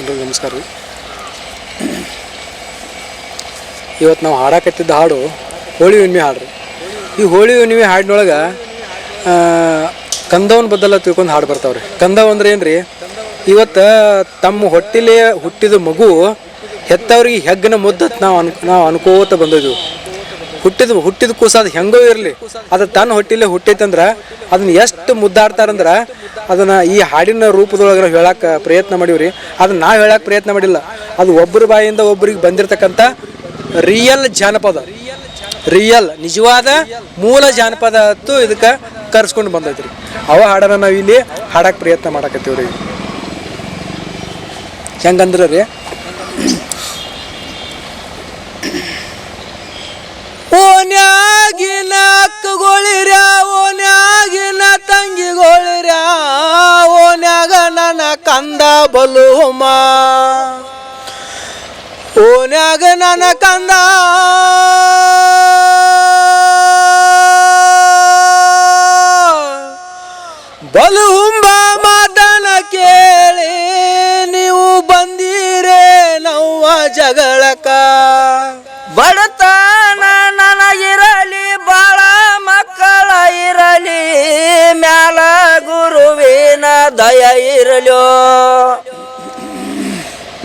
ಎಲ್ರಿಗೂ ನಮಸ್ಕಾರ ರೀ. ಇವತ್ತು ನಾವು ಹಾಡಾಕತ್ತಿದ್ದ ಹಾಡು ಹೋಳಿ ಹುಣ್ಣಿಮೆ ಹಾಡು ರೀ. ಈ ಹೋಳಿ ಹುಣ್ಣಿಮೆ ಹಾಡಿನೊಳಗೆ ಕಂದವನ ಬದಲ ತಿಳ್ಕೊಂಡು ಹಾಡು ಬರ್ತಾವ್ರಿ ಕಂದವ ಅಂದ್ರೆ ಏನು ರೀ ಇವತ್ತು ತಮ್ಮ ಹೊಟ್ಟಿಲೇ ಹುಟ್ಟಿದ ಮಗು ಹೆತ್ತವ್ರಿಗೆ ಹೆಗ್ಗನ ಮುದ್ದತ್ ನಾವು ಅನ್ ನಾವು ಅನ್ಕೋತ ಬಂದಿದ್ವಿ ಹುಟ್ಟಿದ ಹುಟ್ಟಿದ ಕೂಸ ಅದು ಹೆಂಗೋ ಇರಲಿ. ಅದು ತನ್ನ ಹೊಟ್ಟಿಲೆ ಹುಟ್ಟೈತಂದ್ರೆ ಅದನ್ನ ಎಷ್ಟು ಮುದ್ದಾಡ್ತಾರಂದ್ರೆ ಅದನ್ನ ಈ ಹಾಡಿನ ರೂಪದೊಳಗೆ ಹೇಳಕ್ಕೆ ಪ್ರಯತ್ನ ಮಾಡೀವ್ರಿ. ಅದನ್ನ ನಾವು ಹೇಳಕ್ಕೆ ಪ್ರಯತ್ನ ಮಾಡಿಲ್ಲ. ಅದು ಒಬ್ಬರ ಬಾಯಿಂದ ಒಬ್ಬರಿಗೆ ಬಂದಿರತಕ್ಕಂಥ ರಿಯಲ್ ಜಾನಪದ. ರಿಯಲ್ ನಿಜವಾದ ಮೂಲ ಜಾನಪದ ಅತ್ತು ಇದಕ್ಕೆ ಕರ್ಸ್ಕೊಂಡು ಬಂದೈತ್ರಿ. ಅವ ಹಾಡನ್ನ ನಾವು ಇಲ್ಲಿ ಹಾಡಕ್ಕೆ ಪ್ರಯತ್ನ ಮಾಡಕತ್ತೀವ್ರಿ. ಹೆಂಗಂದ್ರೆ ರೀ ಓನ್ಯಾಗಿನ ಅಕ್ಕಗೊಳಿರ ಓನ್ಯಾಗಿನ ತಂಗಿಗೊಳಿರ ಓನ್ಯಾಗ ನನ್ನ ಕಂದ ಬಲುಮ. ಓನ್ಯಾಗ ನನ್ನ ಕಂದ. ಬಲುಹುಂಬ ಮಾತನ ಕೇಳಿ, ನೀವು ಬಂದಿರೇ ನವ್ವ ಜಗಳಕ. ಬಡತನ ದಯ ಇರಲೋ.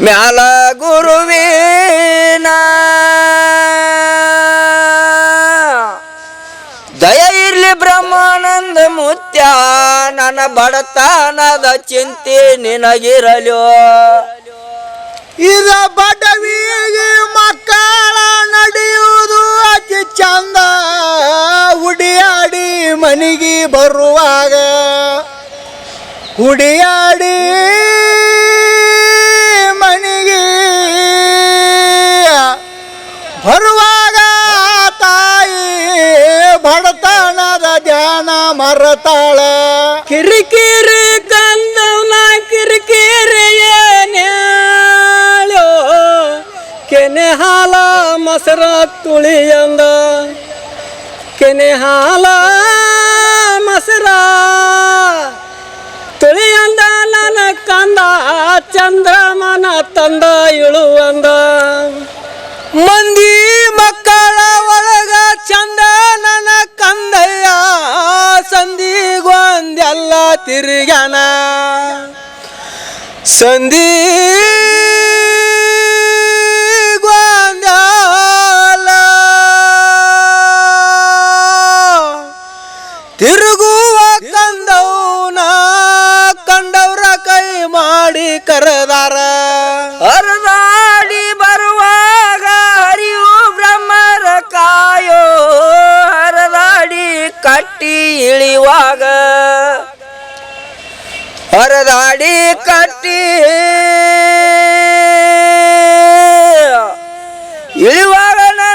ಮ್ಯಾಲ ಗುರುವಿನ ದಯ ಇರ್ಲಿ ಬ್ರಹ್ಮಾನಂದ ಮುತ್ಯ. ನನ್ನ ಬಡತನದ ಚಿಂತೆ ನಿನಗಿರಲೋ. ಇದ ಬಡವಿಗೆ ಮಕ್ಕಳ ನಡೆಯುವುದು ಅತಿ ಚಂದ. ಹುಡಿಯಾಡಿ ಮನೆಗೆ ಬರುವಾಗ ಹುಡಿಯಾಡಿ ಮಣಿಗೆ ಬರುವಾಗ ತಾಯಿ ಬಡತನದ ಧ್ಯಾನ ಮರತಾಳ. ಕಿರಿಕಿರಿ ಕಂದವನ ಕಿರಿಕಿರಿ ಏನ್ಯಾಳೋ ಕೆನೆ ಹಾಲ ಮೊಸರ ತುಳಿಯಂದ ಕೆನೆ ಹಾಲ ಮೊಸರ ತುಳಿಯಂದ ನನ್ನ ಕಂದ ಚಂದ್ರಮನ ತಂದ ಇಳುವಂದ ಮಂದಿ ಮಕ್ಕಳ ಒಳಗ ಚಂದ ನನ್ನ ಕಂದಯ್ಯ ಸಂದಿಗೊಂದೆಲ್ಲ ತಿರುಗನ ಸಂದಿ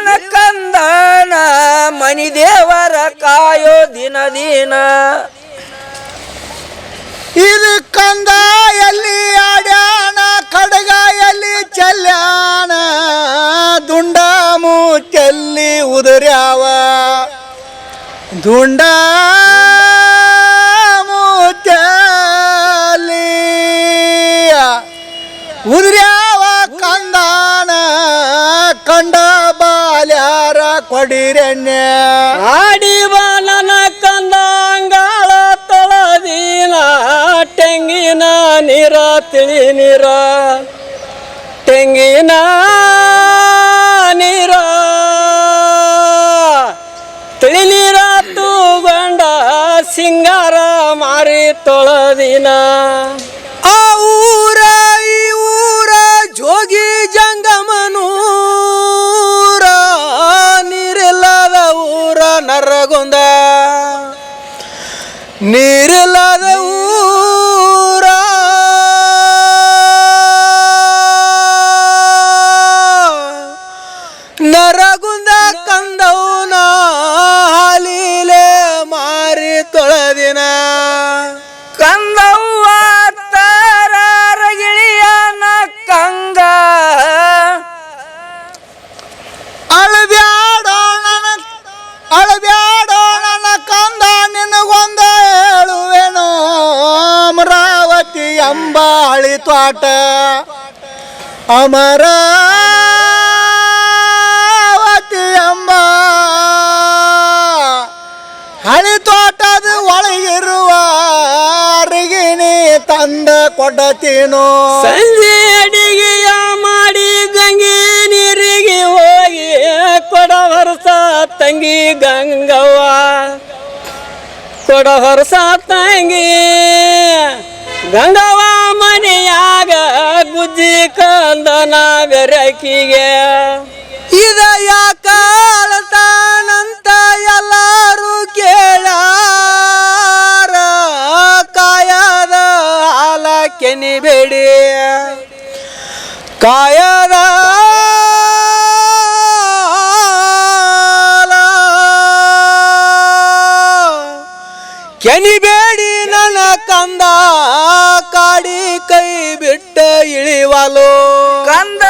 ನನ್ನ ಕಂದನ ಮನಿ ದೇವರ ಕಾಯೋ ದಿನ ದಿನ. ಇದು ಕಂದ ಎಲ್ಲಿ ಆಡ್ಯಾನ ಕಡಗ ಎಲ್ಲಿ ಚೆಲ್ಯಾನ ದುಂಡಾಮು ಚೆಲ್ಲಿ ಉದುರ್ಯಾವ. ದುಂಡ ಉದ್ರ್ಯಾವ ಉದುರ್ಯಾವ ಕಂದಾನ, ಕಂಡ ಬಾಲ್ಯಾರ ಕೊಡಿರೆಣ್ಯ ಆಡಿ ಬಾಲನ ತೊಳದಿನ, ತೆಂಗಿನ ನೀರ ತಿಳಿ ನೀರ. ತೆಂಗಿನ ನೀರ ತಿಳಿ ನೀರ ತೂಗೊಂಡ ಸಿಂಗಾರ ಮಾರಿ ತೊಳದಿನ. ನೀರಿಲ್ಲದ ತ್ವಾಟ ಅಮರಾವತಿ ಎಂಬ ಹಳಿ ತೋಟದ ಒಳಗಿರುವ ಅರಿಗಿಣಿ ತಂದ ಕೊಡತೀನೋ ಸಂಜೆ ಅಡಿಗೆಯ ಮಾಡಿ ಗಂಗೆ ನೀರಿಗೆ ಹೋಗಿ ಕೊಡ ಹೊರಸ ತಂಗಿ ಗಂಗವ್ವ ಕೊಡ ಹೊರಸ ತಂಗಿ ಗಂಗವ್ವ ಮನೆಯಾಗ ಬುದ್ಧಿ ಕಂದನ ಬೆರಕಿಗೆ ಇದ ಯಾಕಂತ ಎಲ್ಲರೂ ಕೇಳಾರ ಕಾಯದ ಹಾಲ ಕೆನಿಬೇಡಿ ಕಾಯದ ಕೆನಿಬೇಡಿ ನನ್ನ ಕಂದ ಕಾಡಿ ಇಳಿವಲು ಕಂದ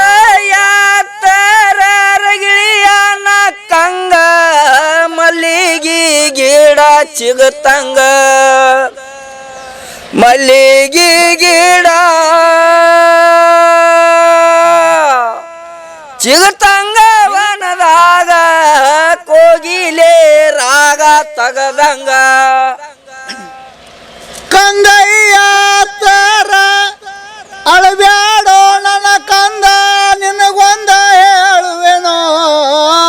ಯಾತರಗಿಳಿಯನ ಕಂಗ ಮಲ್ಲಿಗಿ ಗಿಡ ಚಿಗತಂಗ. ಮಲ್ಲಿಗಿ ಗಿಡ ಚಿಗತಂಗ ವನದಾಗ ಕೋಗಿಲೆ ರಾಗ ತಗದಂಗ ಕಂದಯ್ಯ ತರ ಅಳಬ್ಯಾಡೋ ನನ್ನ ಕಂದ, ನಿನಗೊಂದ ಹೇಳುವೆನೋ?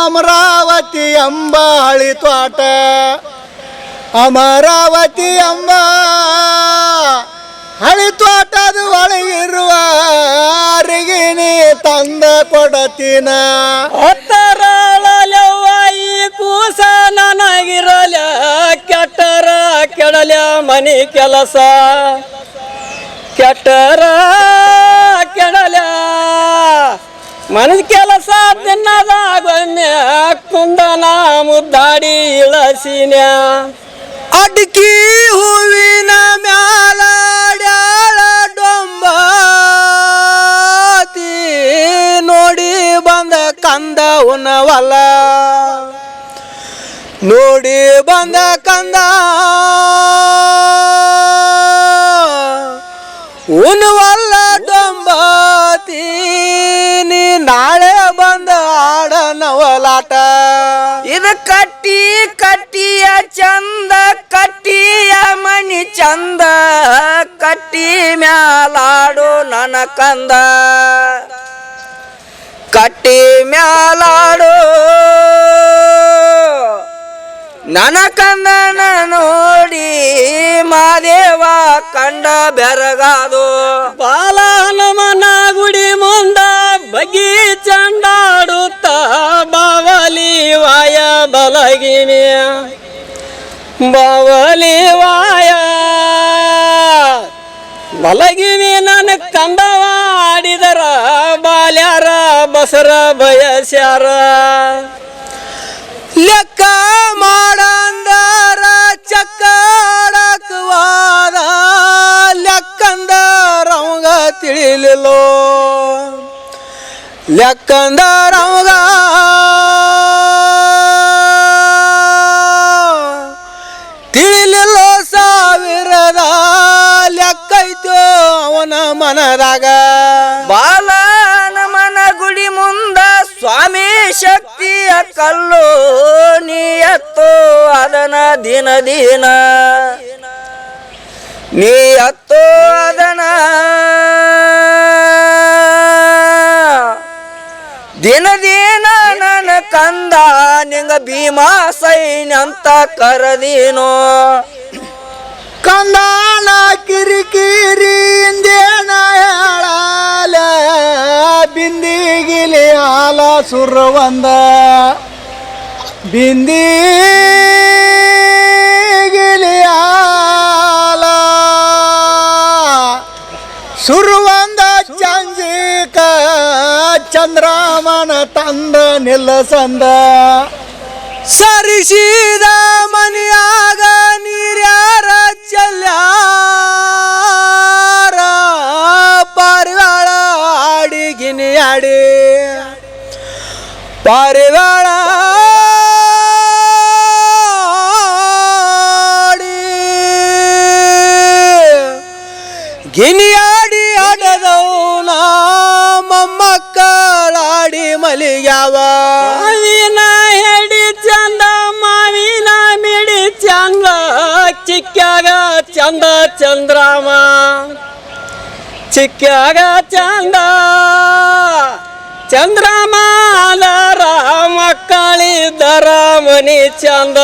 ಅಮರಾವತಿ ಎಂಬ ಹಳಿ ತೋಟ ಅಮರಾವತಿ ಎಂಬ ಹಳಿ ತೋಟದ ಒಳಗಿರುವ ಅರಿಗಿಣಿ ತಂದ ಕೊಡತಿನ. ಕೂಸ ನನಗಿರಲ ಕೆಟ್ಟರ ಕೆಡಲ ಮನಿ ಕೆಲಸ. ಕೆಟ್ಟರ ಕೆಡಲ ಮನದ ಕೆಲಸ ಕುಂದನಾ ಕುಂದನ ಮುದ್ದಾಡಿ ಇಳಸಿನ. ಅಡ್ಕಿ ಹೂವಿನ ಮ್ಯಾಲಾಡ್ಯಾಳ ಡೊಂಬಾತಿ ನೋಡಿ ಬಂದ ಕಂದ ಉನವಲ್ಲ. ನೋಡಿ ಬಂದ ಕಂದ ನಾಳೆ ಬಂದ ಆಡ ನವಲಾಟ ಇದು ಕಟ್ಟಿ ಕಟ್ಟಿಯ ಚಂದ, ಕಟ್ಟಿಯ ಮಣಿ ಚಂದ, ಕಟ್ಟಿ ಮ್ಯಾಲಾಡು ನನ್ನ ಕಂದ. ಕಟ್ಟಿ ಮ್ಯಾಲಾಡು. ನನ್ನ ಕಂದನ ನೋಡಿ ಮಾದೇವ ಕಂಡ ಬೆರಗಾದು. ಬಾಲ ಹನುಮನ ಗುಡಿ ಮುಂದ ಬಗಿ ಚಂಡಾಡುತ್ತ ಬಾವಲಿ ವಾಯ ಬಲಗಿನಿ. ಬಾವಲಿ ವಾಯ ಬಲಗಿನಿ ನನ್ನ ಕಂದವ ಆಡಿದರ ಬಾಲ್ಯಾರ ಬಸರ ಬಯಸ್ಯಾರ. ಲೆಕ್ಕ ಮಾಡಂದರ ತಿಳಿಲಿಲ್ಲೋ. ಲೆಕ್ಕಂದರ ತಿಳಿಲೋ ಸಾವಿರದ ಲೆಕ್ಕೈತೋ ಅವನ ಮನದಾಗ. ಬಾಲನ ಮನ ಗುಡಿ ಮುಂದ ಸ್ವಾಮಿ ಶಕ್ತಿಯ ಕಲ್ಲು ನೀಯತ್ತು ಅದನ ದಿನ ದಿನ. ನೀಯತ್ತು ಅದನ. ದಿನ ದಿನ ನನ್ನ ಕಂದ, ನಿಂಗ ಭೀಮಾ ಸೈನ್ಯ ಅಂತ ಕರದೀನೋ. ಕಂದಾನ ಕಿರಿ ಹೇಳಾಲ, ಬಿಂದಿಗಿಲಿ ಸುರ್ರ ಸುರವಂದ ಬಿಂದಿಗಿಲಿ ಚಂದ್ರಮನ ತಂದ ನಿಲ್ಲಸಂದ ಸರಿಸಿದ ಚಿಕ್ಕಾಗ ಚಂದ ಚಂದ್ರಾಮ. ಚಿಕ್ಕಾಗ ಚಂದ ಚಂದ್ರಮ ರಾಮ ಮಕ್ಕಳಿದ್ದರ ಮನಿ ಚಂದ.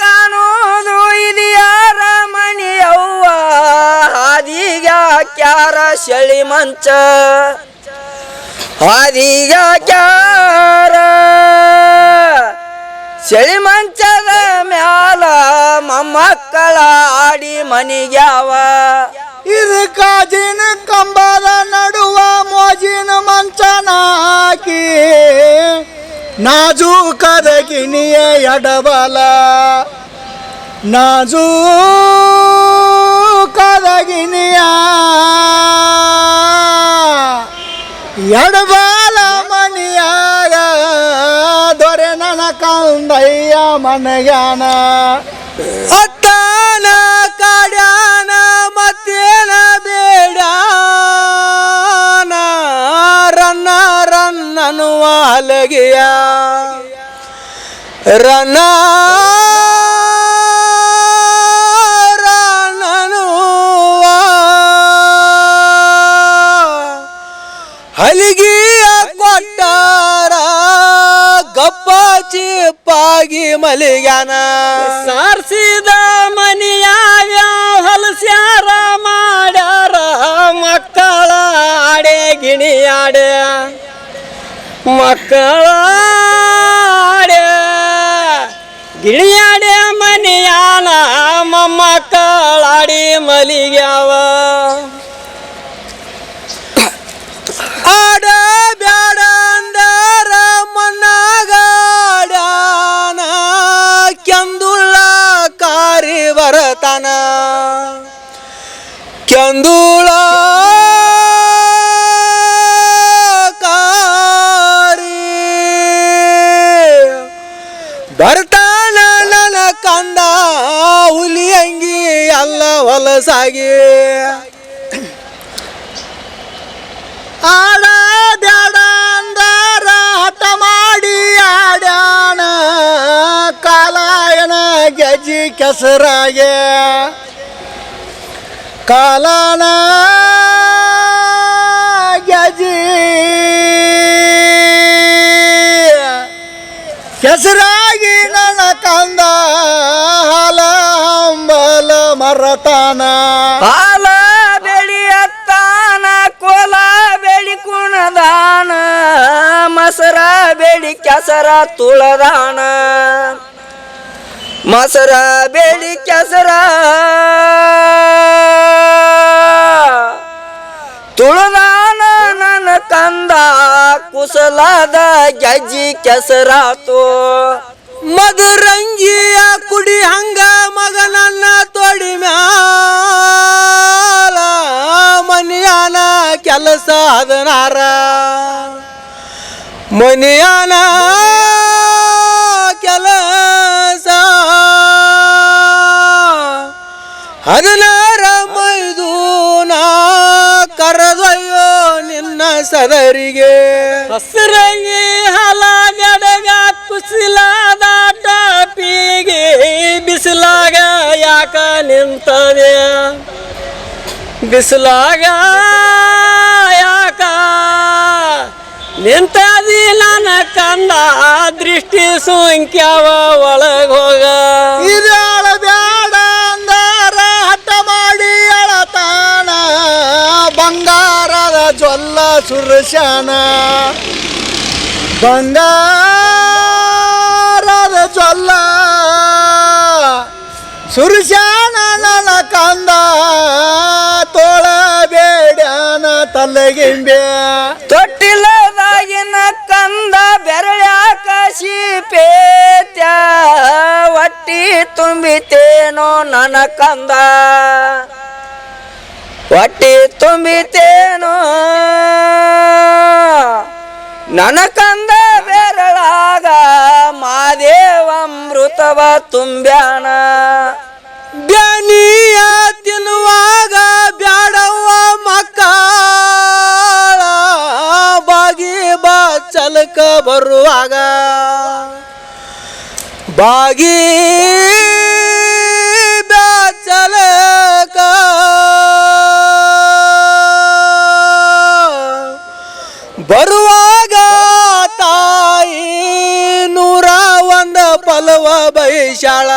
ಕಾಣೋದು ಇದು ಯಾರ ಮಣಿಯವ್ವ ಹಾದಿಗ ಕ್ಯಾರ ಶಳಿ ಮಂಚ. ಹಾದಿಗ ಕ್ಯಾರ ಶಳಿ ಮಂಚದ ಮ್ಯಾಲ ಮೊಮ್ಮಕ್ಕಳ ಆಡಿ ಮನಿಗ್ಯಾವ. ಇದು ಕಾಜಿನ ಕಂಬದ ನಡುವ ಮೋಜಿನ ಮಂಚನ ಹಾಕಿ ನಾಜೂಕದ ಎಡವಲ ಎಡಬಲ. ನಾಜೂಕದ ಗಿಣಿಯ ಎಡಬಲ. ಕಂದಯ್ಯ ಮನೆಯಾನ. ಅತ್ತಾನ ಕಾಡ್ಯಾನ ಮತ್ತೇನ ಬೇಡಾನ. ರನ್ನ ರನ್ನನು ಅಲಗಿಯ. ರನ್ನ ಚಿಪ್ಪಾಗಿ ಮಲಿಗಾನ ಸಾರ್ಸಿದ ಮನೆಯಾಗ ಹೊಲಸ್ಯಾರ ಮಾಡ್ಯಾರ, ಮಕ್ಕಳ ಆಡೆ ಗಿಣಿಯಾಡೆ ಮಕ್ಕಳ ಆಡೆ ಗಿಣಿಯಾಡೆ ಮನೆಯಾನ, ಮೊಮ್ಮಕ್ಕಳಾಡಿ ಮಲಿಗ್ಯಾವ. ಗೆಜ್ಜಿ ಕೆಸರಾಗೆ. ಕಾಲಾನ ಗಜಿ ಕೆಸರಾಗಿ ನನ್ನ ಕಂದ ಹಾಲ ಹಂಬಲ ಮರತಾನ. ಹಾಲ ಬೆಳಿಯತ್ತಾನ ಕೋಲ ಬೆಳಿ ಕುಣದಾನ, ಮಸರ ಬೆಳಿ ಕೆಸರ ತುಳದಾನ. ಮಸರ ಬೇಡಿ ಕೆಸರ. ತುಳದಾನ ನನ್ನ ಕಂದ ಕುಸಲಾದ ಗಜ್ಜಿ ಕೆಸರಾತು. ಮದರಂಗಿಯ ಕುಡಿ ಹಂಗ ಮಗನನ್ನ ತೊಡಿ ಮ್ಯಾಲ. ಮನಿಯಾನ ಕೆಲಸ ಅದನಾರ ಮನಿಯಾನ ಹದಿನಾರ ನಾ ಕರೆದೊಯ್ಯೋ ನಿನ್ನ ಸದರಿಗೆ. ಹಸಿರಂಗಿ ಹಲ ನಡೆಗ ಕುಸಿಲಾದ ಟಾಪಿಗೆ ಬಿಸಿಲಾಗ ಯಾಕ ನಿಂತದೆ? ಬಿಸಿಲಾಗ ಯಾಕ ನಿಂತದಿ ನನ್ನ ಕಂದ ದೃಷ್ಟಿ ಸುಂಕ್ಯಾವ ಒಳಗ ಹೋಗ. ಸುರಶಾನ ಬಂಗಾರದ ಜೊಲ್ಲ ಸುರಶಾನ ನನ್ನ ಕಂದ. ತೋಳಬೇಡನ ತಲೆಗಿಂಬೆ. ತೊಟ್ಟಿಲದಾಗಿನ ಕಂದ ಬೆರಳ್ಯಾಕ ಪೇತ್ಯ ಹೊಟ್ಟಿ ತುಂಬಿತೇನೋ ನನ್ನ ಕಂದ. ಹೊಟ್ಟಿ ತುಂಬಿತೇನೋ? ನನ ಕಂದ ಬೆರಳಾಗ ಮಾದೇವಮೃತವ ತುಂಬ್ಯಾನ. ಬ್ಯಾನಿಯ ತಿನ್ನುವಾಗ ಬ್ಯಾಡವ್ವ ಬ ಚಲಕ ಬರುವಾಗ. ಬಾಗಿ ಬರುವಾಗ ತಾಯಿ ನೂರ ಒಂದ ಪಲವ ಬೈಶಾಳ.